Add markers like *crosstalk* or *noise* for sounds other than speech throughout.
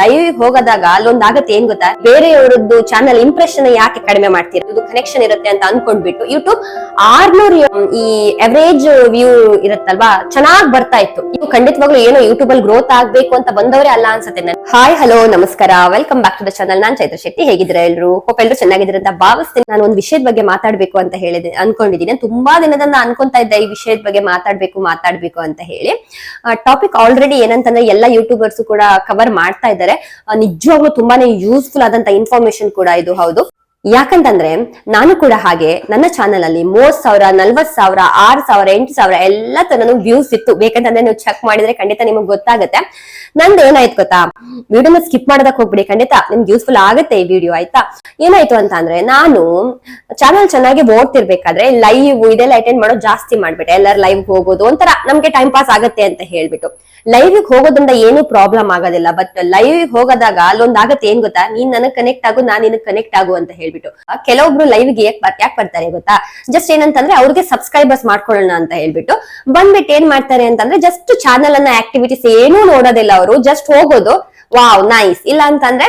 Live ಹೋಗದಾಗ ಅಲ್ಲೊಂದ್ ಆಗತ್ತೆ, ಏನ್ ಗೊತ್ತಾ? ಬೇರೆಯವರದ್ದು ಚಾನಲ್ ಇಂಪ್ರೆಷನ್ ಯಾಕೆ ಕಡಿಮೆ ಮಾಡ್ತೀರಾ? ಇದು ಕನೆಕ್ಷನ್ ಇರುತ್ತೆ ಅಂತ ಅನ್ಕೊಂಡ್ಬಿಟ್ಟು ಯೂಟ್ಯೂಬ್ ಆರ್ನೂರ್ ಈ ಎವರೇಜ್ ವ್ಯೂ ಇರುತ್ತಲ್ವಾ? ಚೆನ್ನಾಗ್ ಬರ್ತಾ ಇತ್ತು. ಇದು ಖಂಡಿತವಾಗ್ಲೂ ಏನೋ ಯೂಟ್ಯೂಬ್ ಅಲ್ಲಿ ಗ್ರೋತ್ ಆಗ್ಬೇಕು ಅಂತ ಬಂದವರೇ ಅಲ್ಲ ಅನ್ಸುತ್ತೆ ನನ್ ಹಾಯ್ ಹಲೋ ನಮಸ್ಕಾರ. Welcome back to the channel ನಾನ್ ಚೈತ್ರ ಶೆಟ್ಟಿ. ಹೇಗಿದ್ರೆ ಎಲ್ರು? ಹೋಪ್ ಎಲ್ರು ಚೆನ್ನಾಗಿದ್ರೆ ಅಂತ ಭಾವಿಸ್ತೀನಿ. ನಾನು ಒಂದು ವಿಷಯದ ಬಗ್ಗೆ ಮಾತಾಡ್ಬೇಕು ಅಂತ ಹೇಳಿದೆ ಅನ್ಕೊಂಡಿದ್ದೀನಿ. ತುಂಬಾ ದಿನದಿಂದ ಅನ್ಕೊಂತ ಇದ್ದೆ ಈ ವಿಷಯದ ಬಗ್ಗೆ ಮಾತಾಡ್ಬೇಕು ಮಾತಾಡ್ಬೇಕು ಅಂತ ಹೇಳಿ. ಟಾಪಿಕ್ ಆಲ್ರೆಡಿ ಏನಂತಂದ್ರೆ ಎಲ್ಲ ಯೂಟ್ಯೂಬರ್ಸ್ ಕೂಡ ಕವರ್ ಮಾಡ್ತಾ ಇದ್ದಾರೆ. ನಿಜವಾಗ್ಲೂ ತುಂಬಾನೇ ಯೂಸ್ಫುಲ್ ಆದಂತ ಇನ್ಫಾರ್ಮೇಶನ್ ಕೂಡ ಇದು, ಹೌದು. ಯಾಕಂತಂದ್ರೆ, ನಾನು ಕೂಡ ಹಾಗೆ ನನ್ನ ಚಾನಲ್ ಅಲ್ಲಿ ಮೂವತ್ ಸಾವಿರ ನಲ್ವತ್ ಸಾವಿರ, ಆರ್ ಸಾವಿರ, ಎಂಟು ಸಾವಿರ ಎಲ್ಲ ತರನು ವ್ಯೂಸ್ ಇತ್ತು. ಬೇಕಂತಂದ್ರೆ ನೀವು ಚೆಕ್ ಮಾಡಿದ್ರೆ ಖಂಡಿತ ನಿಮಗೆ ಗೊತ್ತಾಗುತ್ತೆ. ನಂದು ಏನಾಯ್ತು ಗೊತ್ತಾ? ವಿಡಿಯೋನ ಸ್ಕಿಪ್ ಮಾಡೋದಕ್ಕೆ ಹೋಗ್ಬಿಡಿ, ಖಂಡಿತ. ನಿಮ್ಗೆ ಯೂಸ್ಫುಲ್ ಆಗುತ್ತೆ ಈ ವಿಡಿಯೋ ಆಯ್ತಾ? ಏನಾಯ್ತು ಅಂತ ಅಂದ್ರೆ, ನಾನು ಚಾನಲ್ ಚೆನ್ನಾಗಿ ಓಡ್ತಿರ್ಬೇಕಾದ್ರೆ ಲೈವ್ ಇದೆಲ್ಲ ಅಟೆಂಡ್ ಮಾಡೋ ಜಾಸ್ತಿ ಮಾಡ್ಬಿಟ್ಟೆ. ಎಲ್ಲರೂ ಲೈವ್ ಹೋಗೋದು ಒಂಥರ ನಮ್ಗೆ ಟೈಮ್ ಪಾಸ್ ಆಗುತ್ತೆ ಅಂತ ಹೇಳ್ಬಿಟ್ಟು. ಲೈವ್ ಹೋಗೋದ್ರಿಂದ ಏನು ಪ್ರಾಬ್ಲಮ್ ಆಗೋದಿಲ್ಲ ಬಟ್ ಲೈವ್ ಹೋಗೋದಾಗ ಅಲ್ಲೊಂದ್ ಆಗತ್ತೆ, ಏನ್ ಗೊತ್ತಾ? ನೀನ್ ನನಗ್ ಕನೆಕ್ಟ್ ಆಗು, ನಾನ್ ನಿನಗ್ ಕನೆಕ್ಟ್ ಆಗು ಅಂತ ಹೇಳ್ಬಿಟ್ಟು. ಕೆಲವೊಬ್ರು ಲೈವ್ಗೆ ಯಾಕೆ ಬರ್ತಾರೆ ಗೊತ್ತಾ? ಜಸ್ಟ್ ಏನಂತಂದ್ರೆ ಅವ್ರಿಗೆ ಸಬ್ಸ್ಕ್ರೈಬರ್ಸ್ ಮಾಡ್ಕೊಳ್ಳೋಣ ಅಂತ ಹೇಳ್ಬಿಟ್ಟು. ಬಂದ್ಬಿಟ್ಟು ಏನ್ ಮಾಡ್ತಾರೆ ಅಂತಂದ್ರೆ ಜಸ್ಟ್ ಚಾನಲ್ ಅನ್ನ ಆಕ್ಟಿವಿಟೀಸ್ ಏನೂ ನೋಡೋದಿಲ್ಲ ಅವರು ಜಸ್ಟ್ ಹೋಗೋದು, ವಾವ್ ನೈಸ್ ಇಲ್ಲ ಅಂತಂದ್ರೆ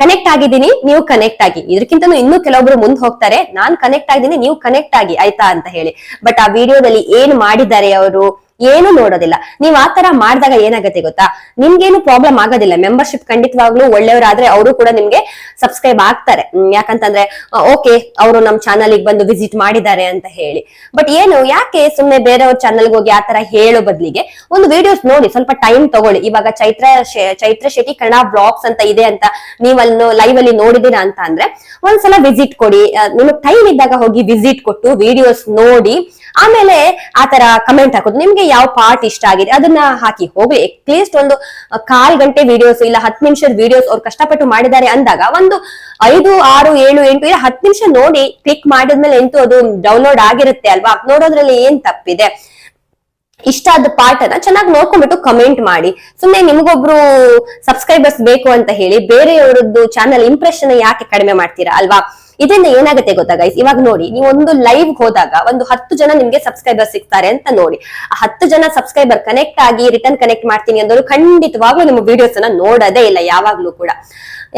ಕನೆಕ್ಟ್ ಆಗಿದ್ದೀನಿ, ನೀವು ಕನೆಕ್ಟ್ ಆಗಿ. ಇದಕ್ಕಿಂತ ಇನ್ನೂ ಕೆಲವೊಬ್ರು ಮುಂದ್ ಹೋಗ್ತಾರೆ, ನಾನ್ ಕನೆಕ್ಟ್ ಆಗಿದ್ದೀನಿ, ನೀವು ಕನೆಕ್ಟ್ ಆಗಿ, ಆಯ್ತಾ? ಅಂತ ಹೇಳಿ. ಬಟ್ ಆ ವಿಡಿಯೋದಲ್ಲಿ ಏನ್ ಮಾಡಿದ್ದಾರೆ ಅವರು? ಏನು ನೋಡೋದಿಲ್ಲ. ನೀವ್ ಆ ತರ ಮಾಡಿದಾಗ ಏನಾಗತ್ತೆ ಗೊತ್ತಾ? ನಿಮ್ಗೇನು ಪ್ರಾಬ್ಲಮ್ ಆಗೋದಿಲ್ಲ. ಮೆಂಬರ್ಶಿಪ್ ಖಂಡಿತವಾಗ್ಲೂ ಒಳ್ಳೆಯವರಾದ್ರೆ ಅವರು ಕೂಡ ನಿಮ್ಗೆ ಸಬ್ಸ್ಕ್ರೈಬ್ ಆಗ್ತಾರೆ. ಯಾಕಂತಂದ್ರೆ ಓಕೆ ಅವರು ನಮ್ ಚಾನಲ್ ಬಂದು ವಿಸಿಟ್ ಮಾಡಿದ್ದಾರೆ ಅಂತ ಹೇಳಿ. ಬಟ್ ಏನು, ಯಾಕೆ ಸುಮ್ನೆ ಬೇರೆಯವ್ರ ಚಾನಲ್ಗೆ ಹೋಗಿ ಆ ತರ ಹೇಳೋ ಬದ್ಲಿಗೆ? ಒಂದು ವಿಡಿಯೋಸ್ ನೋಡಿ, ಸ್ವಲ್ಪ ಟೈಮ್ ತಗೊಳ್ಳಿ. ಇವಾಗ ಚೈತ್ರ ಚೈತ್ರ ಶೆಟ್ಟಿ ಕನ್ನಡ ಬ್ಲಾಗ್ಸ್ ಅಂತ ಇದೆ ಅಂತ ನೀವಲ್ಲಿ ಲೈವ್ ಅಲ್ಲಿ ನೋಡಿದೀರಾ ಅಂತ ಅಂದ್ರೆ, ಒಂದ್ಸಲ ವಿಸಿಟ್ ಕೊಡಿ. ನಿಮಗ್ ಟೈಮ್ ಇದ್ದಾಗ ಹೋಗಿ ವಿಸಿಟ್ ಕೊಟ್ಟು ವಿಡಿಯೋಸ್ ನೋಡಿ ಆಮೇಲೆ ಆತರ ಕಮೆಂಟ್ ಹಾಕೋದು. ನಿಮ್ಗೆ ಯಾವ ಪಾರ್ಟ್ ಇಷ್ಟ ಆಗಿದೆ? ಅದನ್ನ ಹಾಕಿ ಹೋಗ್ಲಿ. ಅಟ್ಲೀಸ್ಟ್ ಒಂದು ಆ, ಕಾಲ್ ಗಂಟೆ ವಿಡಿಯೋಸ್ ಇಲ್ಲ ಹತ್ತು ನಿಮಿಷದ ವಿಡಿಯೋಸ್ ಅವ್ರು ಕಷ್ಟಪಟ್ಟು ಮಾಡಿದ್ದಾರೆ ಅಂದಾಗ ಒಂದು ಐದು ಆರು ಏಳು ಎಂಟು ಇಲ್ಲ ಹತ್ತು ನಿಮಿಷ ನೋಡಿ ಕ್ಲಿಕ್ ಮಾಡಿದ್ಮೇಲೆ ಎಂಟು ಅದು ಡೌನ್ಲೋಡ್ ಆಗಿರುತ್ತೆ ಅಲ್ವಾ? ನೋಡೋದ್ರಲ್ಲಿ ಏನ್ ತಪ್ಪಿದೆ? ಇಷ್ಟ ಆದ ಪಾರ್ಟ್ ಅನ್ನ ಚೆನ್ನಾಗಿ ನೋಡ್ಕೊಂಡ್ಬಿಟ್ಟು ಕಮೆಂಟ್ ಮಾಡಿ. ಸುಮ್ನೆ ನಿಮ್ಗೊಬ್ರು ಸಬ್ಸ್ಕ್ರೈಬರ್ಸ್ ಬೇಕು ಅಂತ ಹೇಳಿ ಬೇರೆಯವರದ್ದು ಚಾನಲ್ ಇಂಪ್ರೆಷನ್ ಯಾಕೆ ಕಡಿಮೆ ಮಾಡ್ತೀರಾ ಅಲ್ವಾ? ಇದರಿಂದ ಏನಾಗುತ್ತೆ ಗೊತ್ತಾ ಗೈಸ್ ಇವಾಗ ನೋಡಿ, ನೀವು ಒಂದು ಲೈವ್ ಹೋದಾಗ ಒಂದು ಹತ್ತು ಜನ ನಿಮ್ಗೆ ಸಬ್ಸ್ಕ್ರೈಬರ್ ಸಿಗ್ತಾರೆ ಅಂತ ನೋಡಿ. ಆ ಹತ್ತು ಜನ ಸಬ್ಸ್ಕ್ರೈಬರ್ ಕನೆಕ್ಟ್ ಆಗಿ ರಿಟರ್ನ್ ಕನೆಕ್ಟ್ ಮಾಡ್ತೀನಿ ಅಂದವರು ಖಂಡಿತವಾಗ್ಲೂ ನಿಮ್ಮ ವಿಡಿಯೋಸ್ ಅನ್ನ ನೋಡೋದೇ ಇಲ್ಲ, ಯಾವಾಗ್ಲೂ ಕೂಡ.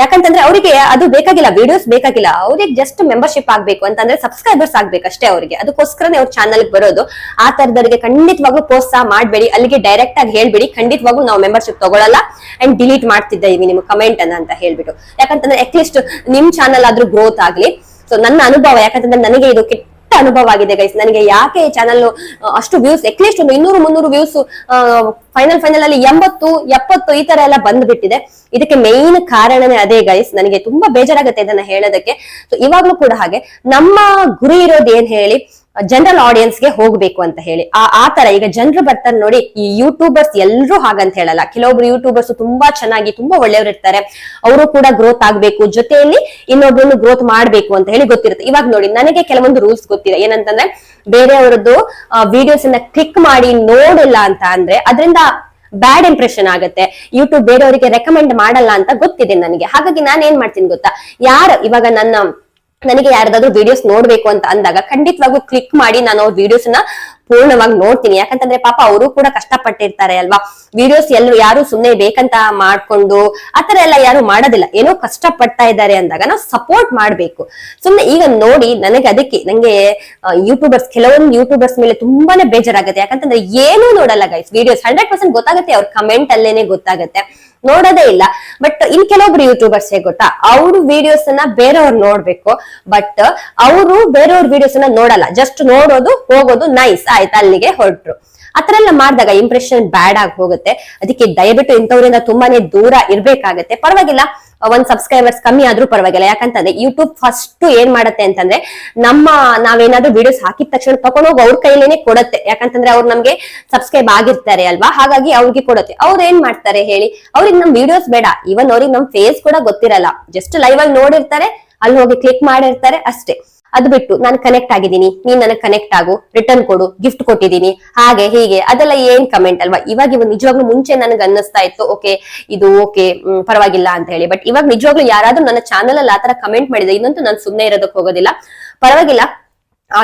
ಯಾಕಂತಂದ್ರೆ ಅವರಿಗೆ ಅದು ಬೇಕಾಗಿಲ್ಲ ವಿಡಿಯೋಸ್ ಬೇಕಾಗಿಲ್ಲ. ಅವ್ರಿಗೆ ಜಸ್ಟ್ ಮೆಂಬರ್ಶಿಪ್ ಆಗ್ಬೇಕು ಅಂತಂದ್ರೆ ಸಬ್ಸ್ಕ್ರೈಬರ್ಸ್ ಆಗ್ಬೇಕಷ್ಟೇ ಅವರಿಗೆ. ಅದಕ್ಕೋಸ್ಕರನೇ ಅವ್ರ ಚಾನಲ್ ಬರೋದು. ಆ ತರದವರಿಗೆ ಖಂಡಿತವಾಗ್ಲೂ ಪ್ರೋತ್ಸಾಹ ಮಾಡಬೇಡಿ. ಅಲ್ಲಿಗೆ ಡೈರೆಕ್ಟ್ ಆಗಿ ಹೇಳ್ಬೇಡಿ. ಖಂಡಿತವಾಗ್ಲೂ ನಾವು ಮೆಂಬರ್ಶಿಪ್ ತಗೊಳ್ಳಲ್ಲ ಅಂಡ್ ಡಿಲೀಟ್ ಮಾಡ್ತಿದ್ದೀವಿ ನಿಮ್ಮ ಕಮೆಂಟ್ ಅನ್ನ ಅಂತ ಹೇಳ್ಬಿಟ್ಟು. ಯಾಕಂತಂದ್ರೆ ಅಟ್ಲೀಸ್ಟ್ ನಿಮ್ ಚಾನಲ್ ಆದ್ರೂ ಗ್ರೋತ್ ಆಗ್ಲಿ. ಸೊ ನನ್ನ ಅನುಭವ, ಯಾಕಂತಂದ್ರೆ ನನಗೆ ಇದು ಕೆಟ್ಟ ಅನುಭವ ಆಗಿದೆ ಗೈಸ್ ನನಗೆ ಯಾಕೆ ಚಾನಲ್ ಅಷ್ಟು ವ್ಯೂಸ್ ಅಟ್ಲೀಸ್ಟ್ ಒಂದು ಇನ್ನೂರು, ಮುನ್ನೂರು ವ್ಯೂಸ್ ಫೈನಲ್ ಫೈನಲ್ ಅಲ್ಲಿ ಎಂಬತ್ತು, ಎಪ್ಪತ್ತು ಈ ತರ ಎಲ್ಲ ಬಂದ್ಬಿಟ್ಟಿದೆ. ಇದಕ್ಕೆ ಮೇನ್ ಕಾರಣನೇ ಅದೇ ಗೈಸ್ ನನಗೆ ತುಂಬಾ ಬೇಜಾರಾಗುತ್ತೆ ಇದನ್ನ ಹೇಳೋದಕ್ಕೆ. ಸೊ ಇವಾಗ್ಲೂ ಕೂಡ ಹಾಗೆ. ನಮ್ಮ ಗುರಿ ಇರೋದು ಏನ್ ಹೇಳಿ ಜನರಲ್ ಆಡಿಯನ್ಸ್ಗೆ ಹೋಗ್ಬೇಕು ಅಂತ ಹೇಳಿ. ಆ ಆ ತರ ಈಗ ಜನರು ಬರ್ತಾರೆ ನೋಡಿ, ಈ ಯೂಟ್ಯೂಬರ್ಸ್ ಎಲ್ರು ಹಾಗಂತ ಹೇಳಲ್ಲ. ಕೆಲವೊಬ್ರು ಯೂಟ್ಯೂಬರ್ಸ್ ತುಂಬಾ ಚೆನ್ನಾಗಿ, ತುಂಬಾ ಒಳ್ಳೆಯವರು ಇರ್ತಾರೆ. ಅವರು ಕೂಡ ಗ್ರೋತ್ ಆಗ್ಬೇಕು. ಜೊತೆಯಲ್ಲಿ ಇನ್ನೊಬ್ಬರನ್ನು ಗ್ರೋತ್ ಮಾಡ್ಬೇಕು ಅಂತ ಹೇಳಿ ಗೊತ್ತಿರುತ್ತೆ. ಇವಾಗ ನೋಡಿ, ನನಗೆ ಕೆಲವೊಂದು ರೂಲ್ಸ್ ಗೊತ್ತಿದೆ. ಏನಂತಂದ್ರೆ, ಬೇರೆಯವರದ್ದು ವಿಡಿಯೋಸ್ ಅನ್ನ ಕ್ಲಿಕ್ ಮಾಡಿ ನೋಡಿಲ್ಲ ಅಂತ ಅಂದ್ರೆ, ಅದರಿಂದ ಬ್ಯಾಡ್ ಇಂಪ್ರೆಷನ್ ಆಗುತ್ತೆ. ಯೂಟ್ಯೂಬ್ ಬೇರೆಯವರಿಗೆ ರೆಕಮೆಂಡ್ ಮಾಡಲ್ಲ ಅಂತ ಗೊತ್ತಿದೆ ನನಗೆ. ಹಾಗಾಗಿ ನಾನು ಏನ್ ಮಾಡ್ತೀನಿ ಗೊತ್ತಾ? ಯಾರು, ಇವಾಗ ನನ್ನ ನನಗೆ ಯಾರ್ದಾದ್ರು ವಿಡಿಯೋಸ್ ನೋಡ್ಬೇಕು ಅಂತ ಅಂದಾಗ ಖಂಡಿತವಾಗೂ ಕ್ಲಿಕ್ ಮಾಡಿ ನಾನು ಅವ್ರ ವಿಡಿಯೋಸ್ನ ಪೂರ್ಣವಾಗಿ ನೋಡ್ತೀನಿ. ಯಾಕಂತಂದ್ರೆ ಪಾಪ ಅವರು ಕೂಡ ಕಷ್ಟಪಟ್ಟಿರ್ತಾರೆ ಅಲ್ವಾ? ವಿಡಿಯೋಸ್ ಎಲ್ಲರೂ ಯಾರು ಸುಮ್ನೆ ಬೇಕಂತ ಮಾಡ್ಕೊಂಡು ಆತರ ಎಲ್ಲ ಯಾರು ಮಾಡೋದಿಲ್ಲ. ಏನೋ ಕಷ್ಟ ಪಡ್ತಾ ಇದ್ದಾರೆ ಅಂದಾಗ ನಾವು ಸಪೋರ್ಟ್ ಮಾಡ್ಬೇಕು. ಸುಮ್ನೆ ಈಗ ನೋಡಿ ನನಗೆ ಅದಕ್ಕೆ ನಂಗೆ ಯೂಟ್ಯೂಬರ್ಸ್ ಕೆಲವೊಂದು ಯೂಟ್ಯೂಬರ್ಸ್ ಮೇಲೆ ತುಂಬಾನೇ ಬೇಜಾರಾಗುತ್ತೆ. ಯಾಕಂತಂದ್ರೆ ಏನೂ ನೋಡಲ್ಲ ಗೈಸ್ ವಿಡಿಯೋಸ್ ಹಂಡ್ರೆಡ್ ಪರ್ಸೆಂಟ್ ಗೊತ್ತಾಗುತ್ತೆ. ಅವ್ರ ಕಮೆಂಟ್ ಅಲ್ಲೇನೆ ಗೊತ್ತಾಗುತ್ತೆ. ನೋಡೋದೇ ಇಲ್ಲ. ಬಟ್ ಇನ್ ಕೆಲವೊಬ್ರು ಯೂಟ್ಯೂಬರ್ಸ್ ಗೊತ್ತಾ? ಅವ್ರ ವಿಡಿಯೋಸ್ ಅನ್ನ ಬೇರೆಯವ್ರು ನೋಡ್ಬೇಕು. ಬಟ್ ಅವರು ಬೇರೆಯವ್ರ ವಿಡಿಯೋಸ್ ಅನ್ನ ನೋಡಲ್ಲ. ಜಸ್ಟ್ ನೋಡೋದು, ಹೋಗೋದು ನೈಸ್ ಆಯ್ತಾ? ಅಲ್ಲಿಗೆ ಹೊರಟ್ರು. ಆತರ ಎಲ್ಲ ಮಾಡಿದಾಗ ಇಂಪ್ರೆಷನ್ ಬ್ಯಾಡ್ ಆಗಿ ಹೋಗುತ್ತೆ. ಅದಕ್ಕೆ ದಯವಿಟ್ಟು ಇಂಥವ್ರಿಂದ ತುಂಬಾನೇ ದೂರ ಇರ್ಬೇಕಾಗತ್ತೆ. ಪರವಾಗಿಲ್ಲ, ಒಂದ್ ಸಬ್ಸ್ಕ್ರೈಬರ್ಸ್ ಕಮ್ಮಿ ಆದ್ರೂ ಪರವಾಗಿಲ್ಲ. ಯಾಕಂತಂದ್ರೆ ಯೂಟ್ಯೂಬ್ ಫಸ್ಟ್ ಏನ್ ಮಾಡತ್ತೆ ಅಂತಂದ್ರೆ ನಮ್ಮ ನಾವೇನಾದ್ರೂ ವಿಡಿಯೋಸ್ ಹಾಕಿದ ತಕ್ಷಣ ತಗೊಂಡೋಗಿ ಅವ್ರ ಕೈಲೇನೆ ಕೊಡತ್ತೆ. ಯಾಕಂತಂದ್ರೆ ಅವ್ರು ನಮ್ಗೆ ಸಬ್ಸ್ಕ್ರೈಬ್ ಆಗಿರ್ತಾರೆ ಅಲ್ವಾ? ಹಾಗಾಗಿ ಅವ್ರಿಗೆ ಕೊಡುತ್ತೆ. ಅವ್ರು ಏನ್ ಮಾಡ್ತಾರೆ ಹೇಳಿ? ಅವ್ರಿಗೆ ನಮ್ ವಿಡಿಯೋಸ್ ಬೇಡ. ಇವನ್ ಅವ್ರಿಗೆ ನಮ್ ಫೇಸ್ ಕೂಡ ಗೊತ್ತಿರಲ್ಲ. ಜಸ್ಟ್ ಲೈವ್ ಅಲ್ಲಿ ನೋಡಿರ್ತಾರೆ, ಅಲ್ಲಿ ಹೋಗಿ ಕ್ಲಿಕ್ ಮಾಡಿರ್ತಾರೆ ಅಷ್ಟೇ. ಅದು ಬಿಟ್ಟು ನಾನು ಕನೆಕ್ಟ್ ಆಗಿದ್ದೀನಿ. ನೀನ್ ನನಗೆ ಕನೆಕ್ಟ್ ಆಗು ರಿಟರ್ನ್ ಕೊಡು ಗಿಫ್ಟ್ ಕೊಟ್ಟಿದ್ದೀನಿ. ಹಾಗೆ, ಹೀಗೆ, ಅದೆಲ್ಲ ಏನ್ ಕಮೆಂಟ್ ಅಲ್ವಾ? ಇವಾಗ ಇವಾಗ ನಿಜವಾಗ್ಲೂ ಮುಂಚೆ ನನಗೆ ಅನ್ನಿಸ್ತಾ ಇತ್ತು, ಓಕೆ, ಇದು ಓಕೆ ಪರವಾಗಿಲ್ಲ ಅಂತ ಹೇಳಿ. ಬಟ್ ಇವಾಗ ನಿಜವಾಗ್ಲೂ ಯಾರಾದ್ರೂ ನನ್ನ ಚಾನಲ್ ಅಲ್ಲಿ ಆತರ ಕಮೆಂಟ್ ಮಾಡಿದ್ರೆ ಇನ್ನಂತೂ ನಾನು ಸುಮ್ಮನೆ ಇರೋದಕ್ಕೆ ಹೋಗೋದಿಲ್ಲ. ಪರವಾಗಿಲ್ಲ.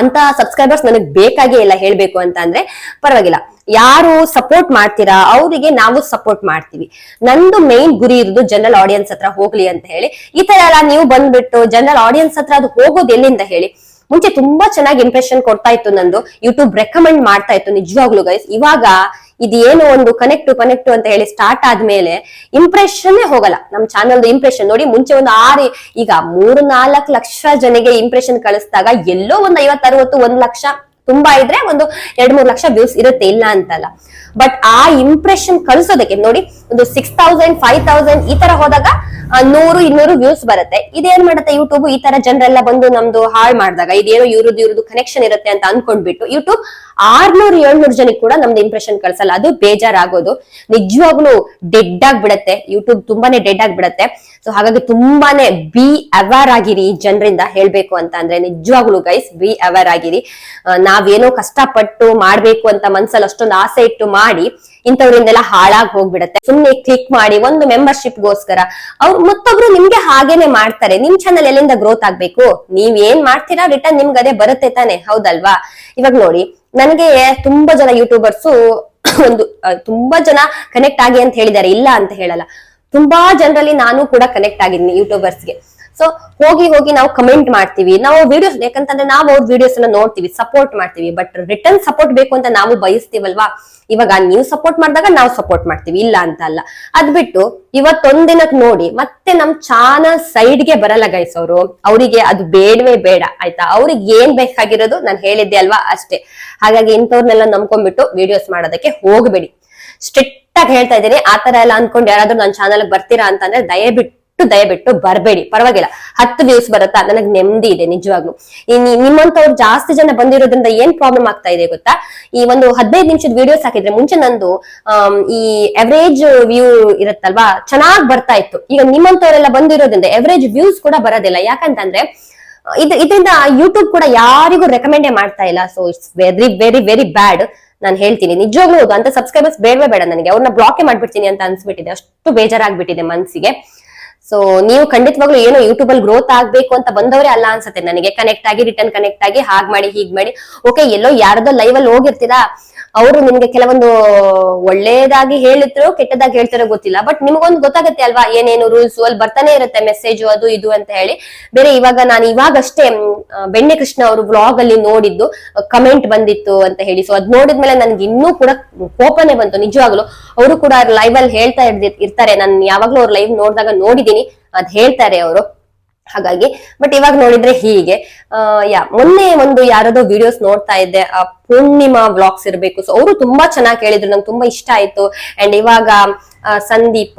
ಅಂತ ಸಬ್ಸ್ಕ್ರೈಬರ್ಸ್ ನನಗೆ ಬೇಕಾಗೇ ಇಲ್ಲ ಹೇಳ್ಬೇಕು ಅಂತ ಅಂದ್ರೆ ಪರವಾಗಿಲ್ಲ. ಯಾರು ಸಪೋರ್ಟ್ ಮಾಡ್ತೀರಾ, ಅವರಿಗೆ ನಾವು ಸಪೋರ್ಟ್ ಮಾಡ್ತೀವಿ. ನಂದು ಮೇನ್ ಗುರಿ ಇರೋದು ಜನರಲ್ ಆಡಿಯನ್ಸ್ ಹತ್ರ ಹೋಗ್ಲಿ ಅಂತ ಹೇಳಿ. ಈ ತರ ಎಲ್ಲ ನೀವು ಬಂದ್ಬಿಟ್ಟು ಜನರಲ್ ಆಡಿಯನ್ಸ್ ಹತ್ರ ಅದು ಹೋಗೋದು ಎಲ್ಲಿಂದ ಹೇಳಿ? ಮುಂಚೆ ತುಂಬಾ ಚೆನ್ನಾಗಿ ಇಂಪ್ರೆಷನ್ ಕೊಡ್ತಾ ಇತ್ತು ನಂದು. ಯೂಟ್ಯೂಬ್ ರೆಕಮೆಂಡ್ ಮಾಡ್ತಾ ಇತ್ತು ನಿಜವಾಗ್ಲೂ ಗೈಸ್ ಇವಾಗ ಇದೇನು ಒಂದು ಕನೆಕ್ಟ್ ಕನೆಕ್ಟ್ ಅಂತ ಹೇಳಿ ಸ್ಟಾರ್ಟ್ ಆದ್ಮೇಲೆ ಇಂಪ್ರೆಷನ್ ಹೋಗಲ್ಲ. ನಮ್ ಚಾನಲ್ ಇಂಪ್ರೆಷನ್ ನೋಡಿ ಮುಂಚೆ ಒಂದು ಆರು, ಈಗ ಮೂರು ನಾಲ್ಕು ಲಕ್ಷ ಜನಗೆ ಇಂಪ್ರೆಷನ್ ಕಳಿಸಿದಾಗ ಎಲ್ಲೋ ಒಂದ್ ಐವತ್ ಅರವತ್ತು, ಒಂದ್ ಲಕ್ಷ ತುಂಬಾ ಇದ್ರೆ ಒಂದು ಎರಡ್ ಮೂರ್ ಲಕ್ಷ ವ್ಯೂಸ್ ಇರುತ್ತೆ, ಇಲ್ಲ ಅಂತಲ್ಲ. ಬಟ್ ಆ ಇಂಪ್ರೆಷನ್ ಕಳ್ಸೋದಕ್ಕೆ ನೋಡಿ, ಒಂದು ಸಿಕ್ಸ್ ತೌಸಂಡ್ ಫೈವ್ ತೌಸಂಡ್ ಈ ತರ ಹೋದಾಗ ನೂರು, ಇನ್ನೂರು ವ್ಯೂಸ್ ಬರುತ್ತೆ. ಇದೇನ್ ಮಾಡುತ್ತೆ ಯೂಟ್ಯೂಬ್ ಈ ತರ ಜನರೆಲ್ಲ ಬಂದು ನಮ್ದು ಹಾಳು ಮಾಡಿದಾಗ, ಇದೇನೋ ಇವ್ರದ್ದು ಇವ್ರದ್ದು ಕನೆಕ್ಷನ್ ಇರುತ್ತೆ ಅಂತ ಅನ್ಕೊಂಡ್ಬಿಟ್ಟು ಯೂಟ್ಯೂಬ್ ಆರ್ನೂರು, ಏಳ್ನೂರು ಜನಕ್ಕೆ ಕೂಡ ನಮ್ದು ಇಂಪ್ರೆಷನ್ ಕಳ್ಸಲ್ಲ. ಅದು ಬೇಜಾರಾಗೋದು. ನಿಜವಾಗ್ಲೂ ಡೆಡ್ ಆಗ್ಬಿಡತ್ತೆ. ಯೂಟ್ಯೂಬ್ ತುಂಬಾನೇ ಡೆಡ್ ಆಗ್ಬಿಡತ್ತೆ. ಸೊ ಹಾಗಾಗಿ ತುಂಬಾನೇ ಬಿ ಅವೇರ್ ಆಗಿರಿ ಜನರಿಂದ ಹೇಳ್ಬೇಕು ಅಂತ ಅಂದ್ರೆ ನಿಜವಾಗ್ಲು ಗೈಸ್ ಬಿ ಅವೇರ್ ಆಗಿರಿ. ನಾವೇನೋ ಕಷ್ಟಪಟ್ಟು ಮಾಡ್ಬೇಕು ಅಂತ ಮನ್ಸಲ್ಲಿ ಅಷ್ಟೊಂದು ಆಸೆ ಇಟ್ಟು ಮಾಡಿ ಇಂಥವ್ರಿಂದೆಲ್ಲ ಹಾಳಾಗಿ ಹೋಗ್ಬಿಡತ್ತೆ. ಸುಮ್ನೆ ಕ್ಲಿಕ್ ಮಾಡಿ ಒಂದು ಮೆಂಬರ್ಶಿಪ್ ಗೋಸ್ಕರ ಅವ್ರು ಮತ್ತೊಬ್ರು ನಿಮ್ಗೆ ಹಾಗೇನೆ ಮಾಡ್ತಾರೆ. ನಿಮ್ ಚಾನಲ್ ಎಲ್ಲಿಂದ ಗ್ರೋತ್ ಆಗ್ಬೇಕು? ನೀವ್ ಏನ್ ಮಾಡ್ತೀರಾ ರಿಟರ್ನ್ ನಿಮ್ಗೆ ಅದೇ ಬರುತ್ತೆ ತಾನೆ, ಹೌದಲ್ವಾ? ಇವಾಗ ನೋಡಿ, ನನಗೆ ತುಂಬಾ ಜನ ಯೂಟ್ಯೂಬರ್ಸು ಒಂದು ತುಂಬಾ ಜನ ಕನೆಕ್ಟ್ ಆಗಿ ಅಂತ ಹೇಳಿದ್ದಾರೆ, ಇಲ್ಲ ಅಂತ ಹೇಳಲ್ಲ. ತುಂಬಾ ಜನರಲ್ಲಿ ನಾನು ಕೂಡ ಕನೆಕ್ಟ್ ಆಗಿದ್ದೀನಿ ಯೂಟ್ಯೂಬರ್ಸ್ಗೆ ಸೊ ಹೋಗಿ ಹೋಗಿ ನಾವು ಕಮೆಂಟ್ ಮಾಡ್ತೀವಿ. ನಾವು ವಿಡಿಯೋಸ್ ಯಾಕಂತಂದ್ರೆ ನಾವು ಅವ್ರ ವಿಡಿಯೋಸ್ ಅನ್ನ ನೋಡ್ತೀವಿ ಸಪೋರ್ಟ್ ಮಾಡ್ತೀವಿ. ಬಟ್ ರಿಟರ್ನ್ ಸಪೋರ್ಟ್ ಬೇಕು ಅಂತ ನಾವು ಬಯಸ್ತೀವಲ್ವಾ? ಇವಾಗ ನೀವು ಸಪೋರ್ಟ್ ಮಾಡಿದಾಗ ನಾವು ಸಪೋರ್ಟ್ ಮಾಡ್ತೀವಿ. ಇಲ್ಲ ಅಂತ ಅಲ್ಲ. ಅದ್ ಬಿಟ್ಟು ಇವತ್ತೊಂದಿನಕ್ ನೋಡಿ, ಮತ್ತೆ ನಮ್ ಚಾನಲ್ ಸೈಡ್ಗೆ ಬರಲ್ಲ ಗೈಸ್ ಅವರು. ಅವರಿಗೆ ಅದು ಬೇಡವೇ ಬೇಡ, ಆಯ್ತಾ? ಅವ್ರಿಗೆ ಏನ್ ಬೇಕಾಗಿರೋದು ನಾನು ಹೇಳಿದ್ದೆ ಅಲ್ವಾ? ಅಷ್ಟೇ. ಹಾಗಾಗಿ ಇಂಥವ್ರನ್ನೆಲ್ಲ ನಂಬ್ಕೊಂಡ್ಬಿಟ್ಟು ವಿಡಿಯೋಸ್ ಮಾಡೋದಕ್ಕೆ ಹೋಗ್ಬೇಡಿ. ಸ್ಟ್ರಿಕ್ಟ್ ಆಗಿ ಹೇಳ್ತಾ ಇದ್ದೀನಿ. ಆ ತರ ಎಲ್ಲ ಅನ್ಕೊಂಡು ಯಾರಾದ್ರೂ ನನ್ನ ಚಾನಲ್ ಬರ್ತೀರಾ ಅಂತಂದ್ರೆ ದಯವಿಟ್ಟು ದಯವಿಟ್ಟು ಬರಬೇಡಿ. ಪರವಾಗಿಲ್ಲ. ಹತ್ತು ವ್ಯೂಸ್ ಬರುತ್ತಾ? ನನಗೆ ನೆಮ್ಮದಿ ಇದೆ, ನಿಜವಾಗ್ಲು. ನಿಮ್ಮಂತವ್ರು ಜಾಸ್ತಿ ಜನ ಬಂದಿರೋದ್ರಿಂದ ಏನ್ ಪ್ರಾಬ್ಲಮ್ ಆಗ್ತಾ ಇದೆ ಗೊತ್ತಾ? ಈ ಒಂದು ಹದಿನೈದು ನಿಮಿಷದ ವಿಡಿಯೋಸ್ ಹಾಕಿದ್ರೆ ಮುಂಚೆ ನಂದು ಈ ಎವರೇಜ್ ವ್ಯೂ ಇರುತ್ತಲ್ವಾ? ಚೆನ್ನಾಗ್ ಬರ್ತಾ ಇತ್ತು. ಈಗ ನಿಮ್ಮಂತವರೆಲ್ಲ ಬಂದಿರೋದ್ರಿಂದ ಎವರೇಜ್ ವ್ಯೂಸ್ ಕೂಡ ಬರೋದಿಲ್ಲ. ಯಾಕಂತಂದ್ರೆ, ಇದು, ಇದರಿಂದ ಯೂಟ್ಯೂಬ್ ಕೂಡ ಯಾರಿಗೂ ರೆಕಮೆಂಡೇ ಮಾಡ್ತಾ ಇಲ್ಲ. So it's very very very bad ನಾನು ಹೇಳ್ತೀನಿ. ನಿಜವಾಗ್ಲೂ ಹೌದು, ಅಂತ ಸಬ್ಸ್ಕ್ರೈಬರ್ಸ್ ಬೇಡವೇ ಬೇಡ ನನಗೆ. ಅವ್ರನ್ನ ಬ್ಲಾಕೇ ಮಾಡ್ಬಿಡ್ತೀನಿ ಅಂತ ಅನ್ಸ್ಬಿಟ್ಟಿದೆ. ಅಷ್ಟು ಬೇಜಾರಾಗ್ಬಿಟ್ಟಿದೆ ಮನ್ಸಿಗೆ. ಸೊ ನೀವು ಖಂಡಿತವಾಗ್ಲೂ ಏನೋ ಯೂಟ್ಯೂಬ್ ಅಲ್ಲಿ ಗ್ರೋತ್ ಆಗ್ಬೇಕು ಅಂತ ಬಂದವರೇ ಅಲ್ಲ ಅನ್ಸುತ್ತೆ ನನಗೆ. ಕನೆಕ್ಟ್ ಆಗಿ ರಿಟರ್ನ್ ಕನೆಕ್ಟ್ ಆಗಿ, ಹಾಗ್ ಮಾಡಿ, ಹೀಗ್ ಮಾಡಿ. ಓಕೆ ಎಲ್ಲೋ ಯಾರ್ದೋ ಲೈವ್ ಅಲ್ಲಿ ಹೋಗಿರ್ತೀರಾ? ಅವರು ನಿಮ್ಗೆ ಕೆಲವೊಂದು ಒಳ್ಳೇದಾಗಿ ಹೇಳಿದ್ರು, ಕೆಟ್ಟದಾಗಿ ಹೇಳ್ತಾರೋ ಗೊತ್ತಿಲ್ಲ. ಬಟ್ ನಿಮಗೊಂದು ಗೊತ್ತಾಗುತ್ತೆ ಅಲ್ವಾ? ಏನೇನು ರೂಲ್ಸ್ ಅಲ್ಲಿ ಬರ್ತಾನೆ ಇರುತ್ತೆ ಮೆಸೇಜ್ ಅದು ಇದು ಅಂತ ಹೇಳಿ. ಬೇರೆ ಇವಾಗ ನಾನು ಇವಾಗಷ್ಟೇ ಬೆಣ್ಣೆ ಕೃಷ್ಣ ಅವರು ವ್ಲಾಗ್ ಅಲ್ಲಿ ನೋಡಿದ್ದು ಕಮೆಂಟ್ ಬಂದಿತ್ತು ಅಂತ ಹೇಳಿ. ಸೊ ಅದ್ ನೋಡಿದ್ಮೇಲೆ ನನ್ಗೆ ಇನ್ನೂ ಕೂಡ ಕೋಪನೆ ಬಂತು. ನಿಜವಾಗ್ಲು ಅವರು ಕೂಡ ಲೈವ್ ಅಲ್ಲಿ ಹೇಳ್ತಾ ಇರ್ತಾರೆ. ನಾನು ಯಾವಾಗ್ಲೂ ಅವ್ರ ಲೈವ್ ನೋಡಿದಾಗ ನೋಡಿದೀನಿ. ಅದ್ ಹೇಳ್ತಾರೆ ಅವರು. ಹಾಗಾಗಿ ಬಟ್ ಇವಾಗ ನೋಡಿದ್ರೆ ಹೀಗೆ. ಯಾ ಮೊನ್ನೆ ಒಂದು ಯಾರದೋ ವಿಡಿಯೋಸ್ ನೋಡ್ತಾ ಇದ್ದೆ. ಆ, ಪೂರ್ಣಿಮಾ ವ್ಲಾಗ್ಸ್ ಇರ್ಬೇಕು. ಸೊ ಅವರು ತುಂಬಾ ಚೆನ್ನಾಗಿ ಹೇಳಿದ್ರು ನಂಗೆ ತುಂಬಾ ಇಷ್ಟ ಆಯ್ತು. ಅಂಡ್ ಇವಾಗ ಸಂದೀಪ್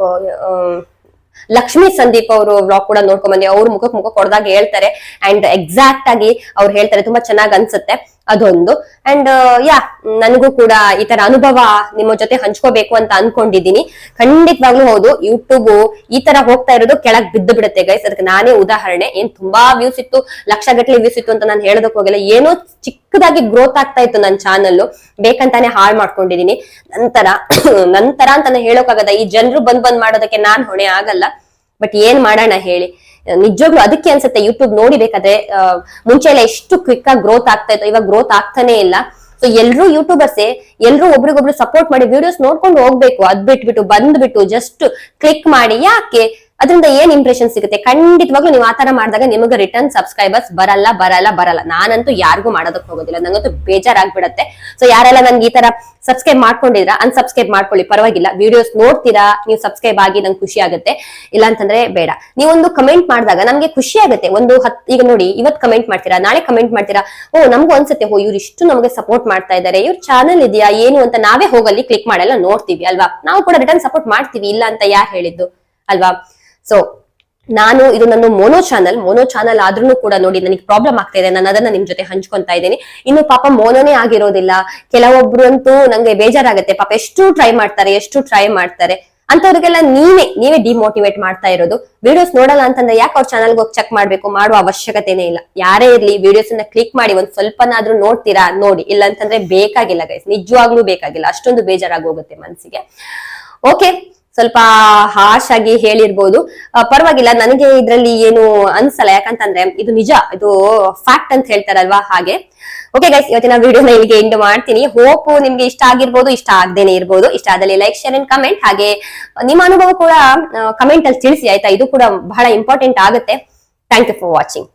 ಲಕ್ಷ್ಮೀ ಸಂದೀಪ್ ಅವರು ವ್ಲಾಗ್ ಕೂಡ ನೋಡ್ಕೊಂಡ್ ಬಂದಿ ಅವ್ರು ಮುಖಕ್ ಮುಖ ಕೊಡ್ದಾಗ ಹೇಳ್ತಾರೆ. ಅಂಡ್ ಎಕ್ಸಾಕ್ಟ್ ಆಗಿ ಅವ್ರು ಹೇಳ್ತಾರೆ. ತುಂಬಾ ಚೆನ್ನಾಗ್ ಅನ್ಸುತ್ತೆ. ಅದೊಂದು. ಅಂಡ್ ಯಾ ನನಗೂ ಕೂಡ ಈ ತರ ಅನುಭವ ನಿಮ್ಮ ಜೊತೆ ಹಂಚ್ಕೋಬೇಕು ಅಂತ ಅನ್ಕೊಂಡಿದೀನಿ ಖಂಡಿತವಾಗ್ಲೂ ಹೌದು ಯೂಟ್ಯೂಬ್ ಈ ತರ ಹೋಗ್ತಾ ಇರೋದು ಕೆಳಗ್ ಬಿದ್ದು ಬಿಡುತ್ತೆ ಗೈಸ್ ಅದಕ್ಕೆ ನಾನೇ ಉದಾಹರಣೆ. ಏನ್ ತುಂಬಾ ವ್ಯೂಸ್ ಇತ್ತು ಲಕ್ಷ ಗಟ್ಟಲೆ ವ್ಯೂಸ್ ಇತ್ತು ಅಂತ ನಾನು ಹೇಳೋದಕ್ ಹೋಗಿಲ್ಲ. ಏನೋ ಚಿಕ್ಕದಾಗಿ ಗ್ರೋತ್ ಆಗ್ತಾ ಇತ್ತು ನನ್ನ ಚಾನಲ್ ಬೇಕಂತಾನೆ ಹಾಳು ಮಾಡ್ಕೊಂಡಿದೀನಿ ನಂತರ *coughs* ನಂತರ ಅಂತ ಹೇಳೋಕಾಗದ ಈ ಜನರು ಬಂದ್ ಬಂದ್ ಮಾಡೋದಕ್ಕೆ ನಾನ್ ಹೊಣೆ ಆಗಲ್ಲ. ಬಟ್ ಏನ್ ಮಾಡೋಣ ಹೇಳಿ. ನಿಜವಾಗ್ಲೂ ಅದಕ್ಕೆ ಅನ್ಸುತ್ತೆ ಯೂಟ್ಯೂಬ್ ನೋಡಿಬೇಕಾದ್ರೆ ಮುಂಚೆ ಎಲ್ಲ ಎಷ್ಟು ಕ್ವಿಕ್ ಆಗಿ ಗ್ರೋತ್ ಆಗ್ತಾ ಇತ್ತು, ಇವಾಗ ಗ್ರೋತ್ ಆಗ್ತಾನೆ ಇಲ್ಲ. ಸೊ ಎಲ್ರು ಯೂಟ್ಯೂಬರ್ಸೇ ಎಲ್ರು ಒಬ್ರಿಗೊಬ್ರು ಸಪೋರ್ಟ್ ಮಾಡಿ ವಿಡಿಯೋಸ್ ನೋಡ್ಕೊಂಡು ಹೋಗ್ಬೇಕು. ಅದ್ ಬಿಟ್ಬಿಟ್ಟು ಬಂದ್ಬಿಟ್ಟು ಜಸ್ಟ್ ಕ್ಲಿಕ್ ಮಾಡಿ, ಯಾಕೆ? ಅದರಿಂದ ಏನ್ ಇಂಪ್ರೆಷನ್ ಸಿಗುತ್ತೆ? ಖಂಡಿತವಾಗ್ಲೂ ನೀವು ಆತರ ಮಾಡಿದಾಗ ನಿಮಗೆ ರಿಟರ್ನ್ ಸಬ್ಸ್ಕ್ರೈಬರ್ಸ್ ಬರಲ್ಲ ಬರಲ್ಲ ಬರಲ್ಲ. ನಾನಂತೂ ಯಾರಿಗೂ ಮಾಡೋದಕ್ಕೆ ಹೋಗೋದಿಲ್ಲ. ನಂಗಂತೂ ಬೇಜಾರಾಗ್ಬಿಡತ್ತೆ. ಸೊ ಯಾರೆಲ್ಲ ನನ್ಗೆ ಈ ತರ ಸಬ್ಸ್ಕ್ರೈಬ್ ಮಾಡ್ಕೊಂಡಿದ್ರ ಅನ್ಸಬ್ಸ್ಕ್ರೈಬ್ ಮಾಡ್ಕೊಳ್ಳಿ. ಪರವಾಗಿಲ್ಲ. ವಿಡಿಯೋಸ್ ನೋಡ್ತೀರಾ, ನೀವು ಸಬ್ಸ್ಕ್ರೈಬ್ ಆಗಿ ನಂಗೆ ಖುಷಿ ಆಗುತ್ತೆ. ಇಲ್ಲ ಅಂತಂದ್ರೆ ಬೇಡ. ನೀವೊಂದು ಕಮೆಂಟ್ ಮಾಡಿದಾಗ ನಮ್ಗೆ ಖುಷಿ ಆಗುತ್ತೆ. ಒಂದು ಹತ್, ಈಗ ನೋಡಿ ಇವತ್ ಕಮೆಂಟ್ ಮಾಡ್ತೀರಾ, ನಾಳೆ ಕಮೆಂಟ್ ಮಾಡ್ತೀರಾ? ಓ, ನಮ್ಗೂ ಅನ್ಸುತ್ತೆ, ಓ, ಇವ್ರು ಇಷ್ಟು ನಮಗೆ ಸಪೋರ್ಟ್ ಮಾಡ್ತಾ ಇದ್ದಾರೆ. ಇವ್ರ ಚಾನಲ್ ಇದೆಯಾ, ಏನು ಅಂತ ನಾವೇ ಹೋಗಲ್ಲಿ ಕ್ಲಿಕ್ ಮಾಡಲ್ಲ, ನೋಡ್ತೀವಿ, ಅಲ್ವಾ? ನಾವು ಕೂಡ ರಿಟರ್ನ್ ಸಪೋರ್ಟ್ ಮಾಡ್ತೀವಿ, ಇಲ್ಲ ಅಂತ ಯಾರು ಹೇಳಿದ್ದು, ಅಲ್ವಾ? ಸೊ ನಾನು ಇದು ನನ್ನ ಮೋನೋ ಚಾನಲ್ ಮೋನೋ ಚಾನಲ್ ಆದ್ರೂ ಕೂಡ ನೋಡಿ ನನಗೆ ಪ್ರಾಬ್ಲಮ್ ಆಗ್ತಾ ಇದೆ. ನಾನು ಅದನ್ನ ನಿಮ್ ಜೊತೆ ಹಂಚ್ಕೊಂತಾ ಇದ್ದೀನಿ. ಇನ್ನು ಪಾಪ ಮೋನೋನೇ ಆಗಿರೋದಿಲ್ಲ. ಕೆಲವೊಬ್ರು ಅಂತೂ ನಂಗೆ ಬೇಜಾರಾಗುತ್ತೆ. ಪಾಪ ಎಷ್ಟು ಟ್ರೈ ಮಾಡ್ತಾರೆ, ಎಷ್ಟು ಟ್ರೈ ಮಾಡ್ತಾರೆ. ಅಂತವ್ರಿಗೆಲ್ಲ ನೀವೇ ನೀವೇ ಡಿಮೋಟಿವೇಟ್ ಮಾಡ್ತಾ ಇರೋದು. ವಿಡಿಯೋಸ್ ನೋಡಲ್ಲ ಅಂತಂದ್ರೆ ಯಾಕೆ ಅವ್ರ ಚಾನಲ್ಗೆ ಹೋಗಿ ಚೆಕ್ ಮಾಡ್ಬೇಕು? ಮಾಡುವ ಅವಶ್ಯಕತೆನೇ ಇಲ್ಲ. ಯಾರೇ ಇರ್ಲಿ ವಿಡಿಯೋಸ್ ಅನ್ನ ಕ್ಲಿಕ್ ಮಾಡಿ ಒಂದ್ ಸ್ವಲ್ಪನಾದ್ರೂ ನೋಡ್ತೀರಾ? ನೋಡಿ. ಇಲ್ಲ ಅಂತಂದ್ರೆ ಬೇಕಾಗಿಲ್ಲ ಗೈಸ್ ನಿಜವಾಗ್ಲೂ ಬೇಕಾಗಿಲ್ಲ. ಅಷ್ಟೊಂದು ಬೇಜಾರಾಗಿ ಹೋಗುತ್ತೆ ಮನ್ಸಿಗೆ. ಓಕೆ ಸ್ವಲ್ಪ ಹಾಶ್ ಆಗಿ ಹೇಳಿರ್ಬೋದು ಪರವಾಗಿಲ್ಲ, ನನಗೆ ಇದ್ರಲ್ಲಿ ಏನು ಅನ್ಸಲ್ಲ. ಯಾಕಂತಂದ್ರೆ ಇದು ನಿಜ, ಇದು ಫ್ಯಾಕ್ಟ್ ಅಂತ ಹೇಳ್ತಾರಲ್ವಾ ಹಾಗೆ. ಓಕೆ ಗೈಸ್ ಇವತ್ತಿನ ವಿಡಿಯೋನ ಇಲ್ಲಿಗೆ ಎಂಡ್ ಮಾಡ್ತೀನಿ. ಹೋಪ್ ನಿಮ್ಗೆ ಇಷ್ಟ ಆಗಿರ್ಬೋದು, ಇಷ್ಟ ಆಗದೇನೆ ಇರ್ಬೋದು. ಇಷ್ಟ ಆದಲ್ಲಿ ಲೈಕ್ ಶೇರ್ ಅಂಡ್ ಕಮೆಂಟ್ ಹಾಗೆ, ನಿಮ್ಮ ಅನುಭವ ಕೂಡ ಕಮೆಂಟ್ ಅಲ್ಲಿ ತಿಳಿಸಿ, ಆಯ್ತಾ? ಇದು ಕೂಡ ಬಹಳ ಇಂಪಾರ್ಟೆಂಟ್ ಆಗುತ್ತೆ. Thank you for watching